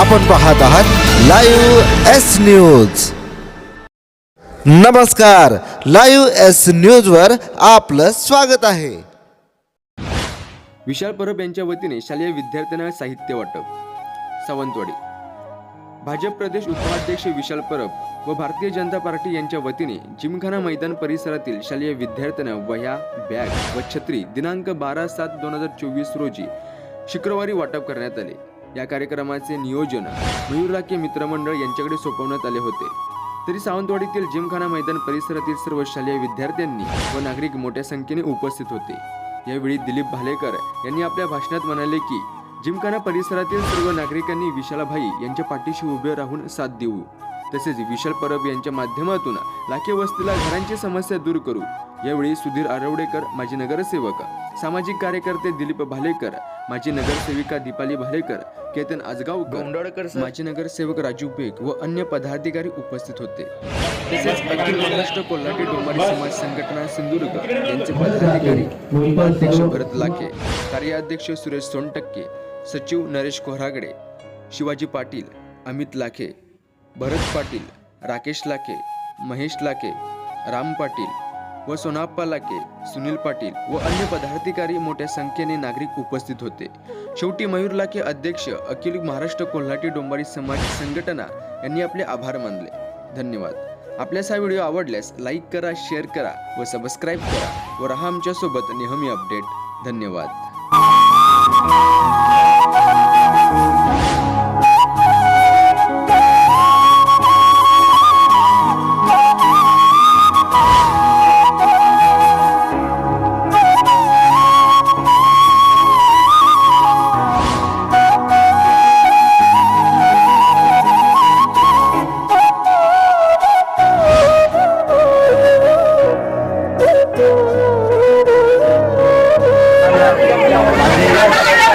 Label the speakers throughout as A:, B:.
A: आपण पाहत आहात लाईव्ह एस न्यूज. नमस्कार लाईव्ह एस न्यूजवर आपलं स्वागत आहे.
B: विशाल परब यांच्या वतीने शालेय विद्यार्थ्यांना साहित्य वाटप. सावंतवाडी. भाजप प्रदेश उपाध्यक्ष विशाल परब व भारतीय जनता पार्टी यांच्या वतीने जिमखाना मैदान परिसरातील शालेय विद्यार्थ्यांना वह्या बॅग व छत्री दिनांक बारा सात दोन हजार चोवीस रोजी शुक्रवारी वाटप करण्यात आले. या कार्यक्रमाचे नियोजन मयूर राखे मित्रमंडळ यांच्याकडे सोपवण्यात आले होते. तरी सावंतवाडीतील जिमखाना मैदान परिसरातील सर्व शालेय विद्यार्थ्यांनी व नागरिक मोठ्या संख्येने उपस्थित होते. यावेळी दिलीप भालेकर यांनी आपल्या भाषणात म्हणाले की जिमखाना परिसरातील सर्व नागरिकांनी विशालाभाई यांच्या पाठीशी उभे राहून साथ देऊ. तसेच विशाल परब यांच्या माध्यमातून लाखे वस्तीला घरांची समस्या दूर करू. यावेळी सुधीर आरवडेकर माजी नगरसेवक सामाजिक कार्यकर्ते दिलीप भालेकर माजी नगरसेविका दीपाली भालेकर केतन आजगावकर माजी नगरसेवक राजू बेग व अन्य पदाधिकारी उपस्थित होते. तसेच अखिल महाराष्ट्र कोल्हाटी डोंबारी समाज संघटना सिंधुदुर्ग यांचे पदाधिकारी उपाध्यक्ष भरत लाखे कार्याध्यक्ष सुरेश सोनटक्के सचिव नरेश कोहरागडे शिवाजी पाटील अमित लाखे भरत पाटील राकेश लाके महेश लाके राम पाटील व सोनाप्पा लाके सुनील पाटील व अन्य पदाधिकारी मोठ्या संख्येने नागरिक उपस्थित होते. शेवटी मयूर लाके अध्यक्ष अखिल महाराष्ट्र कोल्हाटी डोंबारी समाज संघटना यांनी आपले आभार मानले. धन्यवाद. आपल्यास हा व्हिडिओ आवडल्यास लाईक करा शेअर करा व सबस्क्राईब करा व राहा आमच्यासोबत नेहमी अपडेट. धन्यवाद.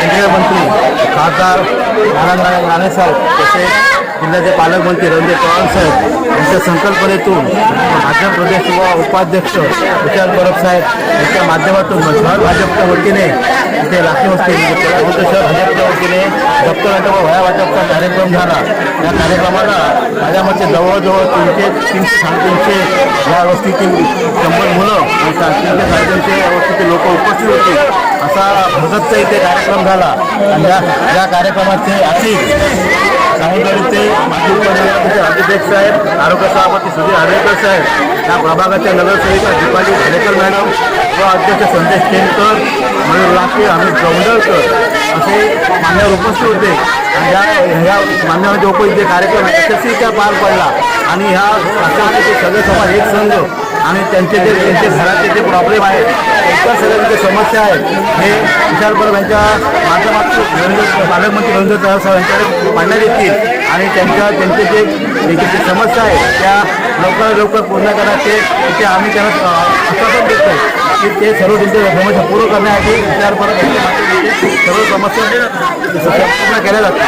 C: केंद्रीय मंत्री खासदार नारायण राणे साहेब तसेच जिल्ह्याचे पालकमंत्री रणजित पवार साहेब यांच्या संकल्पनेतून भाजप प्रदेश व उपाध्यक्ष विशाल परब साहेब यांच्या माध्यमातून शहर भाजपच्या वतीने इथे राखी वस्ती शहर भाजपच्या वतीने दप्तरांचा व वया वाटपचा कार्यक्रम झाला. या कार्यक्रमाला माझ्या मते जवळजवळ तीनशे तीनशे साडेतीनशे या वस्तीतील शंभर मुलं आणि सा- तीनशे साडेतीनशे या वस्तीतील लोक उपस्थित होते. असा भगतचा इथे कार्यक्रम झाला. आणि या या कार्यक्रमाचे अतिथ सावंतवाडीचे माजी साहेब आरोग्य सभापती सुधीर आरेकर साहेब या प्रभागाच्या नगरसेविका दीपाली भालेकर मॅडम व अध्यक्ष संदेश केनकर मयूर लाखे अमित गवंडळकर असे मान्यवर उपस्थित होते. आणि या ह्या मान्यवरांच्या उपस्थित कार्यक्रम यशस्वीरित्या पार पडला. आणि ह्या राष्ट्रवादीचे सगळे समाज एक संघ आणि त्यांचे जे त्यांचे घराचे जे प्रॉब्लेम आहेत इतर सगळ्या जे समस्या आहेत हे विशाल परब यांच्या माध्यमातून पालकमंत्री नरेंद्र चव्हाण साहेब यांच्याकडे मांडण्यात येतील. आणि त्यांच्या त्यांचे जे त्यांची समस्या आहेत त्या लवकर लवकर पूर्ण करण्याचे तिथे आम्ही त्यांना आश्वासन देतो की ते सर्व त्यांच्या समस्या पूर्ण करण्यासाठी विचार परब सर्व समस्या पूर्ण केल्या जातात